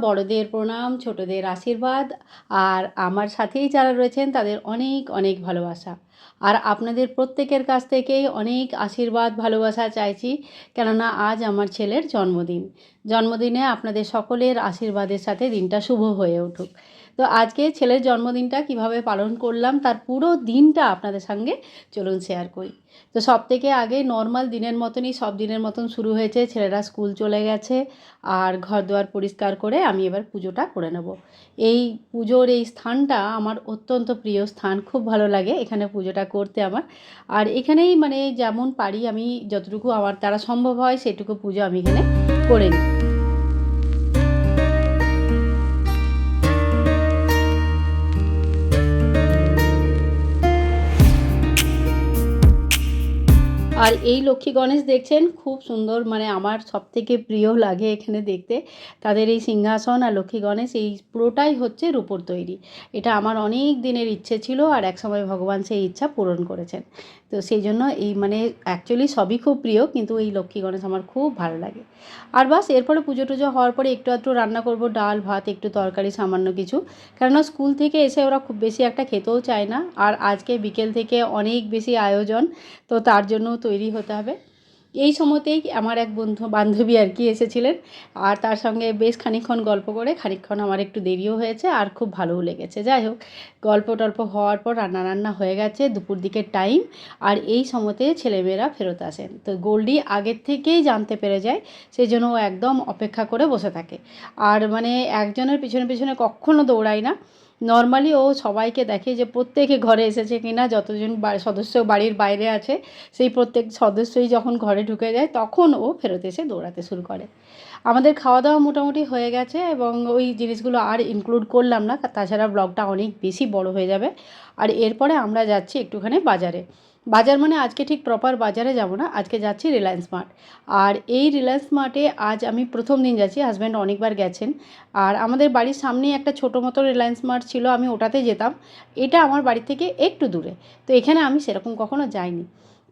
বড়দের প্রণাম, ছোটদের আশীর্বাদ, আর আমার সাথেই যারা রয়েছেন তাদের অনেক অনেক ভালোবাসা। আর আপনাদের প্রত্যেকের কাছ থেকেই অনেক আশীর্বাদ, ভালোবাসা চাইছি, কেননা আজ আমার ছেলের জন্মদিন। জন্মদিনে আপনাদের সকলের আশীর্বাদের সাথে দিনটা শুভ হয়ে উঠুক। তো আজকে ছেলের জন্মদিনটা কীভাবে পালন করলাম, তার পুরো দিনটা আপনাদের সঙ্গে চলুন শেয়ার করি। তো সব থেকে আগে নর্মাল দিনের মতনই সব দিনের মতন শুরু হয়েছে, ছেলেরা স্কুল চলে গেছে, আর ঘর দুয়ার পরিষ্কার করে আমি এবার পুজোটা করে নেব। এই পুজোর এই স্থানটা আমার অত্যন্ত প্রিয় স্থান, খুব ভালো লাগে এখানে পুজোটা করতে আমার। আর এখানেই মানে যেমন পারি আমি যতটুকু আমার দ্বারা সম্ভব হয়, সেটুকু পুজো আমি এখানে করে নিই। আর এই লক্ষ্মী গণেশ দেখছেন, খুব সুন্দর মানে আমার সব থেকে প্রিয় লাগে এখানে দেখতে। তাদের এই সিংহাসন আর লক্ষ্মী গণেশ, এই পুরোটাই হচ্ছে রূপোর তৈরি। এটা আমার অনেক দিনের ইচ্ছে ছিল আর একসময় ভগবান সেই ইচ্ছা পূরণ করেছেন। তো সেই জন্য এই মানে অ্যাকচুয়ালি সবই খুব প্রিয়, কিন্তু এই লক্ষ্মী গণেশ আমার খুব ভালো লাগে। আর বাস, এরপরে পুজো টুজো হওয়ার পরে একটু একটু রান্না করব, ডাল, ভাত, একটু তরকারি, সামান্য কিছু। কেননা স্কুল থেকে এসে ওরা খুব বেশি একটা খেতেও চায় না। আর আজকে বিকেল থেকে অনেক বেশি আয়োজন, তো তার জন্য তৈরি হতে হবে। এই সময়তেই আমার এক বন্ধু, বান্ধবী আর কি এসেছিলেন। আর তার সঙ্গে বেশ খানিকক্ষণ গল্প করে, খানিকক্ষণ আমার একটু দেরিও হয়েছে আর খুব ভালোও লেগেছে। যাই হোক, গল্প টল্প হওয়ার পর রান্না রান্না হয়ে গেছে, দুপুর দিকের টাইম। আর এই সময়তে ছেলেমেয়েরা ফেরত আসেন। তো গোল্ডি আগের থেকেই জানতে পেরে যায়, সেই জন্য ও একদম অপেক্ষা করে বসে থাকে। আর মানে একজনের পিছনে পিছনে কখনো দৌড়ায় না। নর্মালি ও সবাইকে দেখে যে প্রত্যেকে ঘরে এসেছে কিনা, যতজন সদস্য বাড়ির বাইরে আছে, সেই প্রত্যেক সদস্যই যখন ঘরে ঢুকে যায়, তখন ও ফেরত এসে দৌড়াতে শুরু করে। আমাদের খাওয়া দাওয়া মোটামুটি হয়ে গেছে এবং ওই জিনিসগুলো আর ইনক্লুড করলাম না, তাছাড়া ব্লগটা অনেক বেশি বড় হয়ে যাবে। আর এরপরে আমরা যাচ্ছি একটুখানি বাজারে। বাজার মানে আজকে ঠিক প্রপার বাজারে যাব না, আজকে যাচ্ছি রিলায়েন্স মার্ট আর এই রিলায়েন্স মার্টে আজ আমি প্রথম দিন যাচ্ছি হাজব্যান্ড অনেকবার গেছেন। আর আমাদের বাড়ির সামনেই একটা ছোটো মতো রিলায়েন্স মার্ট ছিল, আমি ওটাতে যেতাম। এটা আমার বাড়ি থেকে একটু দূরে, তো এখানে আমি সেরকম কখনো যাইনি।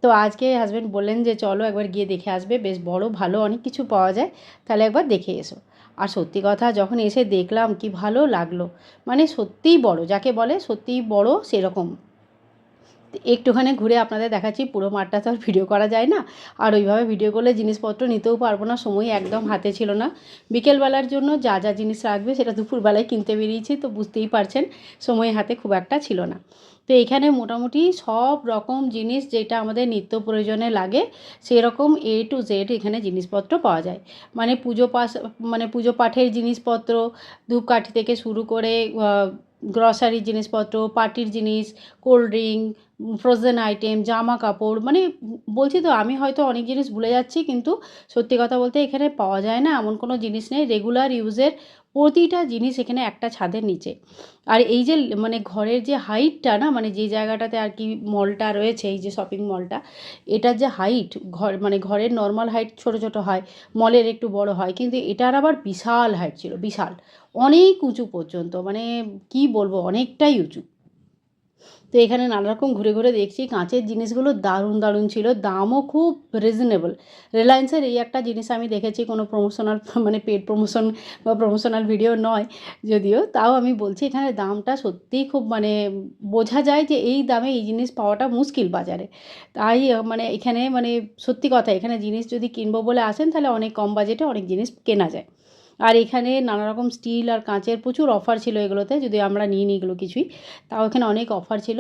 তো আজকে হাজব্যান্ড বললেন যে, চলো একবার গিয়ে দেখে আসবে, বেশ বড়, ভালো, অনেক কিছু পাওয়া যায়, তাহলে একবার দেখে এসো। আর সত্যি কথা, যখন এসে দেখলাম, কি ভালো লাগল। মানে সত্যিই বড়, যাকে বলে সত্যিই বড় সেরকম। একটুখানি ঘুরে আপনাদের দেখাচ্ছি, পুরো মাঠটা তো আর ভিডিও করা যায় না। আর ওইভাবে ভিডিও করলে জিনিসপত্র নিতেও পারব না, সময় একদম হাতে ছিল না। বিকেলবেলার জন্য যা যা জিনিস রাখবে সেটা দুপুরবেলায় কিনতে বেরিয়েছি, তো বুঝতেই পারছেন, সময় হাতে খুব একটা ছিল না। তো এখানে মোটামুটি সব রকম জিনিস যেটা আমাদের নিত্য প্রয়োজনে লাগে, সেরকম এ টু জেড এখানে জিনিসপত্র পাওয়া যায়। মানে পুজো পাশ মানে পুজো পাঠের জিনিসপত্র, ধূপকাঠি থেকে শুরু করে গ্রসারির জিনিসপত্র পার্টির জিনিস কোল্ড ড্রিঙ্ক ফ্রোজেন আইটেম জামা কাপড় মানে বলছি তো আমি হয়তো অনেক জিনিস ভুলে যাচ্ছি, কিন্তু সত্যি কথা বলতে এখানে পাওয়া যায় না, এমন কোনো জিনিস নেই। রেগুলার ইউজের প্রতিটা জিনিস এখানে একটা ছাদের নিচে। আর এই যে মানে ঘরের যে হাইটটা না মানে যে জায়গাটাতে আর কি মলটা রয়েছে, এই যে শপিং মলটা, এটার যে হাইট ঘর মানে ঘরের নর্মাল হাইট ছোট ছোট হয়, মলের একটু বড় হয়, কিন্তু এটার আবার বিশাল হাইট ছিল, বিশাল। অনেক উঁচু পর্যন্ত মানে কি বলব, অনেকটাই উঁচু। তো এখানে নানা রকম ঘুরে ঘুরে দেখছি, কাঁচের জিনিসগুলো দারুণ দারুণ ছিল, দামও খুব রিজনেবল রিলায়েন্সের এই একটা জিনিস আমি দেখেছি, কোনো প্রমোশনাল মানে পেড প্রমোশন বা প্রমোশনাল ভিডিও নয় যদিও, তাও আমি বলছি এখানে দামটা সত্যিই খুব মানে বোঝা যায় যে এই দামে এই জিনিস পাওয়াটা মুশকিল বাজারে। তাই মানে এখানে মানে সত্যি কথা, এখানে জিনিস যদি কিনবো বলে আসেন, তাহলে অনেক কম বাজেটে অনেক জিনিস কেনা যায়। আর এখানে নানা রকম স্টিল আর কাঁচের প্রচুর অফার ছিল এগুলোতে, যদি আমরা নিই নি এগুলো কিছুই, তাও এখানে অনেক অফার ছিল।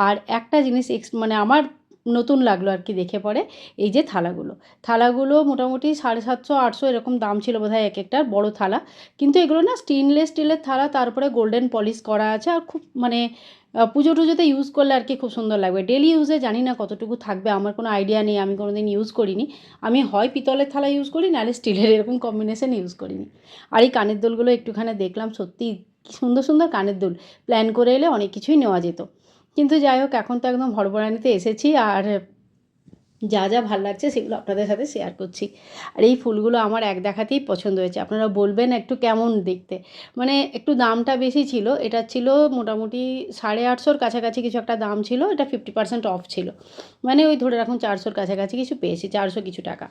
আর একটা জিনিস এক্স মানে আমার নতুন লাগল আর কি দেখে পরে, এই যে থালাগুলো। থালাগুলো মোটামুটি সাড়ে সাতশো, আটশো এরকম দাম ছিল বোধহয় এক একটার বড় থালা। কিন্তু এগুলো না স্টেনলেস স্টিলের থালা, তারপরে গোল্ডেন পলিশ করা আছে আর খুব মানে পুজো টুজোতে ইউজ করলে আর কি খুব সুন্দর লাগবে। ডেলি ইউজে জানি না কতটুকু থাকবে, আমার কোনো আইডিয়া নেই, আমি কোনো দিন ইউজ করিনি। আমি হয় পিতলের থালা ইউজ করি, নাহলে স্টিলের এরকম কম্বিনেশন ইউজ করিনি। আর এই কানের দোলগুলো একটুখানি দেখলাম সত্যি সুন্দর সুন্দর কানের দুল। প্ল্যান করে এলে অনেক কিছুই নেওয়া যেত। কিন্তু যাই হোক, এখন তো একদম হড়বড়ানিতে এসেছি আর যা যা ভালো লাগছে সেগুলো আপনাদের সাথে শেয়ার করছি। আর এই ফুলগুলো আমার এক দেখাতেই পছন্দ হয়েছে। আপনারা বলবেন একটু কেমন দেখতে? মানে একটু দামটা বেশি ছিল, এটা ছিল মোটামুটি সাড়ে আটশোর কাছাকাছি কিছু একটা দাম ছিল, এটা ফিফটি পার্সেন্ট অফ ছিল। মানে ওই ধরে রাখুন চারশোর কাছাকাছি কিছু পেয়েছি, চারশো কিছু টাকা।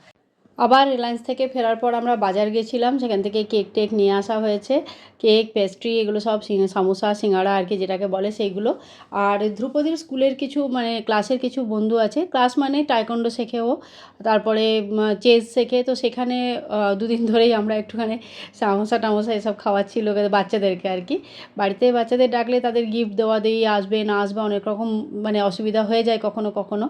আবার রিলায়েন্স থেকে ফেরার পর আমরা বাজার গেছিলাম, সেখান থেকে কেক টেক নিয়ে আসা হয়েছে। কেক পেস্ট্রি এগুলো সব সামোসা সিঙ্গাড়া আর কি যেটাকে বলে সেইগুলো। আর ধ্রুপদীর স্কুলের কিছু মানে ক্লাসের কিছু বন্ধু আছে। ক্লাস মানে টাইকন্ডো শেখে ও, তারপরে চেস শেখে। তো সেখানে দুদিন ধরেই আমরা একটুখানি সামোসা টামোসা এসব খাওয়াচ্ছি লোকের বাচ্চাদেরকে আর কি। বাড়িতে বাচ্চাদের ডাকলে তাদের গিফট দেওয়া দিই, আসবে না আসবে অনেক রকম মানে অসুবিধা হয়ে যায় কখনো কখনো।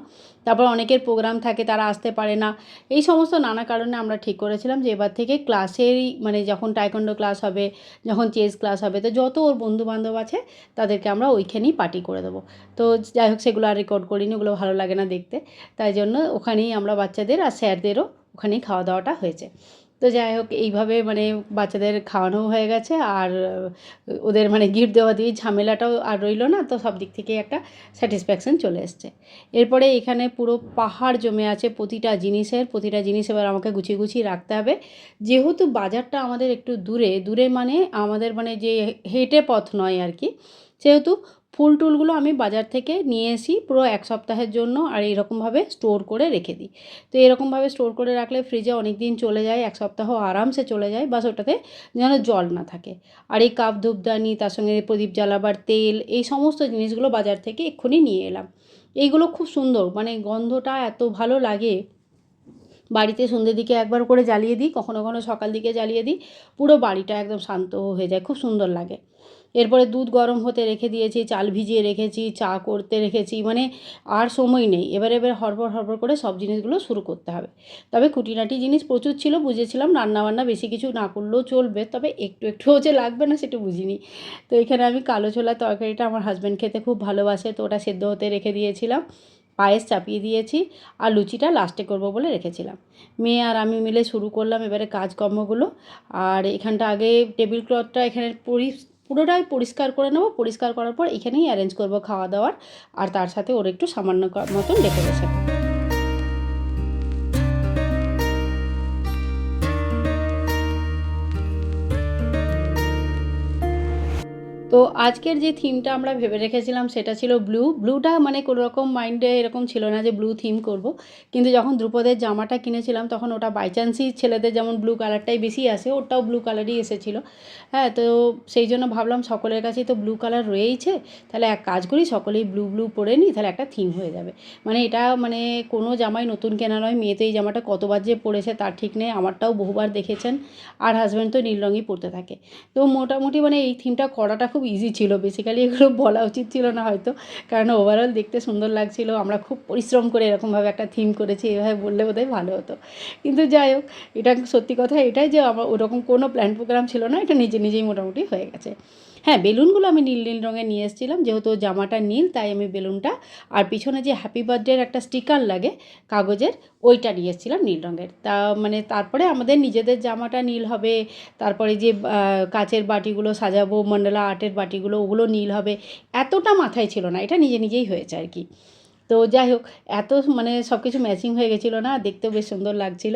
তারপর অনেকের প্রোগ্রাম থাকে, তারা আসতে পারে না। এই সমস্ত নানা কারণে আমরা ঠিক করেছিলাম যে এবার থেকে ক্লাসেরই মানে যখন টাইকন্ডো ক্লাস হবে, যখন চেস ক্লাস হবে, তো যত ওর বন্ধুবান্ধব আছে, তাদেরকে আমরা ওইখানেই পার্টি করে দেবো। তো যাই হোক, সেগুলো আর রেকর্ড করিনি, ওগুলো ভালো লাগে না দেখতে। তাই জন্য ওখানেই আমরা বাচ্চাদের আর স্যারদেরও ওখানেই খাওয়া দাওয়াটা হয়েছে। তো যাই হোক, এইভাবে মানে বাচ্চাদের খাওয়ানোও হয়ে গেছে। আর ওদের মানে গিফট দেওয়া দিয়ে ঝামেলাটাও আর রইল না, তো সব দিক থেকে একটা স্যাটিসফ্যাকশন চলে এসছে। এরপরে এখানে পুরো পাহাড় জমে আছে প্রতিটা জিনিসের, প্রতিটা জিনিস এবার আমাকে গুছিয়ে গুছিয়ে রাখতে হবে। যেহেতু বাজারটা আমাদের একটু দূরে দূরে মানে আমাদের মানে যে হেঁটে পথ নয় আর কি, সেহেতু ফুল টুলগুলো আমি বাজার থেকে নিয়ে এসি পুরো এক সপ্তাহের জন্য আর এরকমভাবে স্টোর করে রেখে দিই। তো এরকমভাবে স্টোর করে রাখলে ফ্রিজে অনেক দিন চলে যায়, এক সপ্তাহ আরামসে চলে যায়, বাস ওটাতে যেন জল না থাকে। আর এই কাপ ধূপদানি, তার সঙ্গে প্রদীপ জ্বালাবার তেল, এই সমস্ত জিনিসগুলো বাজার থেকে এক্ষুনি নিয়ে এলাম। এইগুলো খুব সুন্দর মানে গন্ধটা এত ভালো লাগে। বাড়িতে সন্ধ্যের দিকে একবার করে জ্বালিয়ে দিই, কখনো কখনো সকাল দিকে জ্বালিয়ে দিই, পুরো বাড়িটা একদম শান্ত হয়ে যায়, খুব সুন্দর লাগে। এরপরে দুধ গরম হতে রেখে দিয়েছি, চাল ভিজিয়ে রেখেছি, চা করতে রেখেছি মানে আর সময় নেই। এবার এবার হড়বড় হড়বড় করে সব জিনিসগুলো শুরু করতে হবে। তবে খুঁটিনাটি জিনিস প্রচুর ছিল, বুঝেছিলাম, রান্নাবান্না বেশি কিছু না করলেও চলবে, তবে একটু একটুও যে লাগবে না সেটা বুঝিনি। তো এখানে আমি কালো ছোলার তরকারিটা আমার হাজব্যান্ড খেতে খুব ভালোবাসে, তো ওটা সেদ্ধ হতে রেখে দিয়েছিলাম। পায়েস চাপিয়ে দিয়েছি আর লুচিটা লাস্টে করব বলে রেখেছিলাম। মেয়ে আর আমি মিলে শুরু করলাম এবারে কাজকর্মগুলো। আর এখানটা আগে টেবিল ক্লথটা এখানে পরি পুরোটাই পরিষ্কার করে নেব। পরিষ্কার করার পর এখানেই অ্যারেঞ্জ করব খাওয়া দাওয়ার আর তার সাথে ওর একটু সামান্য মতন ডেকোরেশন। তো আজকের যে থিমটা আমরা ভেবে রেখেছিলাম সেটা ছিল ব্লু ব্লুটা মানে কোনো রকম মাইন্ডে এরকম ছিল না যে ব্লু থিম করব। কিন্তু যখন দ্রুপদের জামাটা কিনেছিলাম, তখন ওটা বাই চান্সই ছেলেদের যেমন ব্লু কালারটাই বেশি আসে ওটাও ব্লু কালারই এসেছিল। হ্যাঁ তো সেই জন্য ভাবলাম সকলের কাছেই তো ব্লু কালার রয়েইছে, তাহলে এক কাজ করি, সকলেই ব্লু ব্লু পরে নিই, তাহলে একটা থিম হয়ে যাবে। মানে এটা মানে কোনো জামাই নতুন কেনা নয় মেয়ে তো এই জামাটা কতবার যে পরেছে তার ঠিক নেই, আমারটাও বহুবার দেখেছেন, আর হাজব্যান্ড তো নীল রঙই পরতে থাকে। তো মোটামুটি মানে এই থিমটা করাটা খুব ইজি ছিল। বেসিক্যালি এগুলো বলা উচিত ছিল না হয়তো। কারণ ওভারঅল দেখতে সুন্দর লাগছিল। আমরা খুব পরিশ্রম করে এরকমভাবে একটা থিম করেছি। এভাবে বললে বোধহয় ভালো হতো। কিন্তু যাই হোক, এটা সত্যি কথা এটাই যে আমার ওরকম কোনো প্ল্যান প্রোগ্রাম ছিল না, এটা নিজে নিজেই মোটামুটি হয়ে গেছে। হ্যাঁ বেলুনগুলো আমি নীল নীল রঙের নিয়ে এসেছিলাম। যেহেতু জামাটা নীল, তাই আমি বেলুনটা আর পিছনে যে হ্যাপি বার্থডের একটা স্টিকার লাগে কাগজের, ওইটা নিয়ে এসেছিলাম নীল রঙের। তা মানে তারপরে আমাদের নিজেদের জামাটা নীল হবে, তারপরে যে কাচের বাটিগুলো সাজাবো, মন্ডলা আর্টের বাটিগুলো, ওগুলো নীল হবে, এতটা মাথায় ছিল না, এটা নিজে নিজেই হয়েছে আর কি। তো যাই হোক, এত মানে সব কিছু ম্যাচিং হয়ে গেছিল না, দেখতেও বেশ সুন্দর লাগছিল।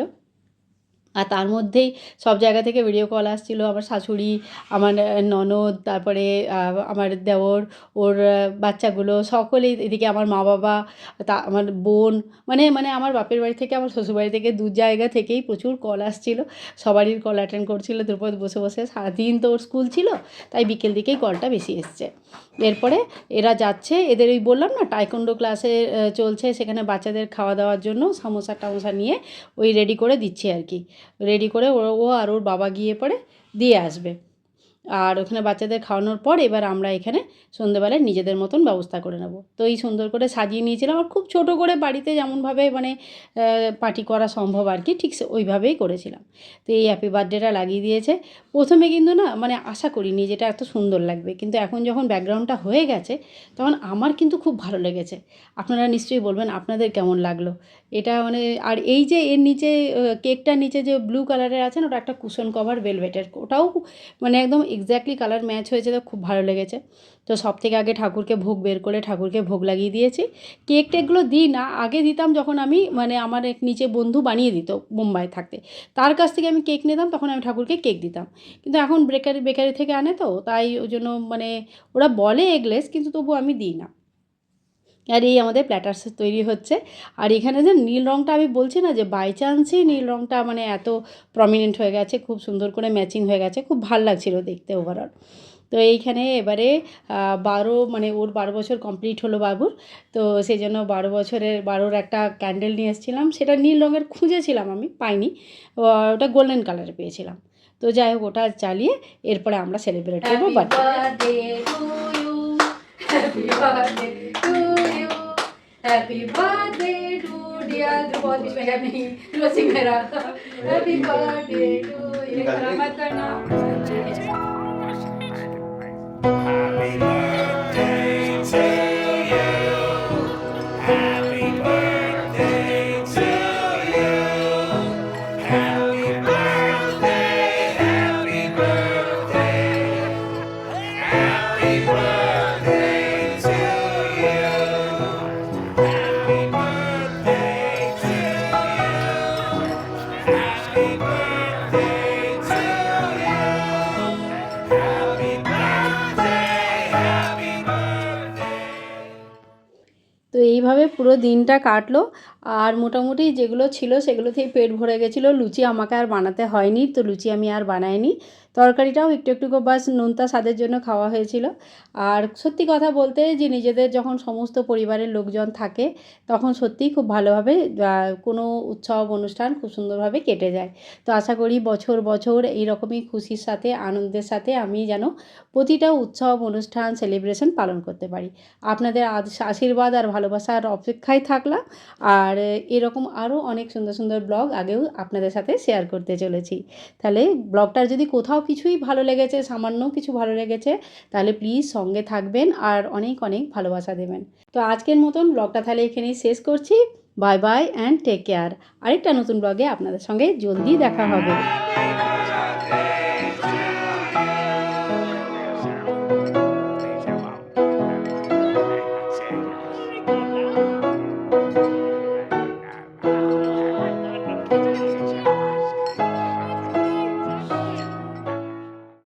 আর তার মধ্যেই সব জায়গা থেকে ভিডিও কল আসছিল। আমার শাশুড়ি, আমার ননদ, তারপরে আমার দেওর, ওর বাচ্চাগুলো সকলেই এদিকে আমার মা বাবা, তা, আমার বোন মানে মানে আমার বাপের বাড়ি থেকে, আমার শ্বশুরবাড়ি থেকে দু জায়গা থেকেই প্রচুর কল আসছিল। সবারই কল অ্যাটেন্ড করছিল দ্রুপদ বসে বসে সারাদিন তো ওর স্কুল ছিল, তাই বিকেল দিকেই কলটা বেশি এসছে। এরপরে এরা যাচ্ছে, এদের ওই বললাম না টাইকন্ডো ক্লাসে চলছে, সেখানে বাচ্চাদের খাওয়া দাওয়ার জন্য সামোসা টামোসা নিয়ে ওই রেডি করে দিচ্ছে আর কি। রেডি করে ও আর ওর বাবা গিয়ে পরে দিয়ে আসবে। আর ওখানে বাচ্চাদের খাওয়ানোর পর এবার আমরা এখানে সন্ধেবেলায় নিজেদের মতন ব্যবস্থা করে নেব। তো এই সুন্দর করে সাজিয়ে নিয়েছিলাম আর খুব ছোট করে বাড়িতে যেমনভাবে মানে পার্টি করা সম্ভব আর কি, ঠিক ওইভাবেই করেছিলাম। তো এই হ্যাপি বার্থডেটা লাগিয়ে দিয়েছে। প্রথমে কিন্তু না মানে আশা করিনি যেটা এত সুন্দর লাগবে। কিন্তু এখন যখন ব্যাকগ্রাউন্ডটা হয়ে গেছে, তখন আমার কিন্তু খুব ভালো লেগেছে। আপনারা নিশ্চয়ই বলবেন, আপনাদের কেমন লাগল? এটা মানে আর এই যে এর নিচে কেকটার নিচে যে ব্লু কালারের আছে না, ওটা একটা কুশন কভার ভেলভেটের ওটাও মানে একদম এক্স্যাক্টলি কালার ম্যাচ হয়েছে, তো খুব ভালো লেগেছে। তো সব থেকে আগে ঠাকুরকে ভোগ বের করে ঠাকুরকে ভোগ লাগিয়ে দিয়েছি। কেক টেকগুলো দিই না, আগে দিতাম যখন আমি মানে আমার এক নিচে বন্ধু বানিয়ে দিত মুম্বাই থাকতে। তার কাছ থেকে আমি কেক নিতাম, তখন আমি ঠাকুরকে কেক দিতাম। কিন্তু এখন বেকারি বেকারি থেকে আনে তো, তাই ওই জন্য মানে ওরা বলে এগলেস কিন্তু তবু আমি দিই না। আর এই আমাদের প্ল্যাটার্স তৈরি হচ্ছে। আর এখানে যে নীল রঙটা আমি বলছি না যে বাই চান্সই নীল রঙটা মানে এত প্রমিনেন্ট হয়ে গেছে খুব সুন্দর করে ম্যাচিং হয়ে গেছে খুব ভালো লাগছিল দেখতে ওভারঅল তো এইখানে এবারে বারো মানে ওর বারো বছর কমপ্লিট হলো বাবুর। তো সেই জন্য বারো বছরের বারোর একটা ক্যান্ডেল নিয়ে এসেছিলাম। সেটা নীল রঙের খুঁজেছিলাম আমি পাইনি। ওটা গোল্ডেন কালারে পেয়েছিলাম। তো যাই হোক ওটা চালিয়ে এরপরে আমরা সেলিব্রেট করব birthday Happy birthday to dear ध्रुव बीच में गैप नहीं ध्रुव सिंह मेरा Happy birthday to you. करामत करना এইভাবে পুরো দিনটা কাটলো। আর মোটামুটি যেগুলো ছিল সেগুলোতেই পেট ভরে গেছিল। লুচি আমাকে আর বানাতে হয়নি, তো লুচি আমি আর বানাইনি। তরকারিটাও একটু একটু বাস নোনতা স্বাদের জন্য খাওয়া হয়েছিল। আর সত্যি কথা বলতে যে নিজেদের যখন সমস্ত পরিবারের লোকজন থাকে, তখন সত্যিই খুব ভালোভাবে কোনো উৎসব, অনুষ্ঠান খুব সুন্দরভাবে কেটে যায়। তো আশা করি বছর বছর এইরকমই খুশির সাথে, আনন্দের সাথে আমি যেন প্রতিটা উৎসব, অনুষ্ঠান সেলিব্রেশন পালন করতে পারি। আপনাদের আশীর্বাদ আর ভালোবাসার অপেক্ষায় থাকলাম। আর এরকম আরও অনেক সুন্দর সুন্দর ব্লগ আগেও আপনাদের সাথে শেয়ার করতে চলেছি। তাহলে ব্লগটার যদি কোথাও কিছুই ভালো লেগেছে, সামান্য কিছু ভালো লেগেছে, তাহলে প্লিজ সঙ্গে থাকবেন আর অনেক অনেক ভালোবাসা দেবেন। তো আজকের মতন ব্লগটা তাহলে এখানেই শেষ করছি। Bye bye and take care আরেকটা নতুন ব্লগে আপনাদের সঙ্গে জলদি দেখা হবে।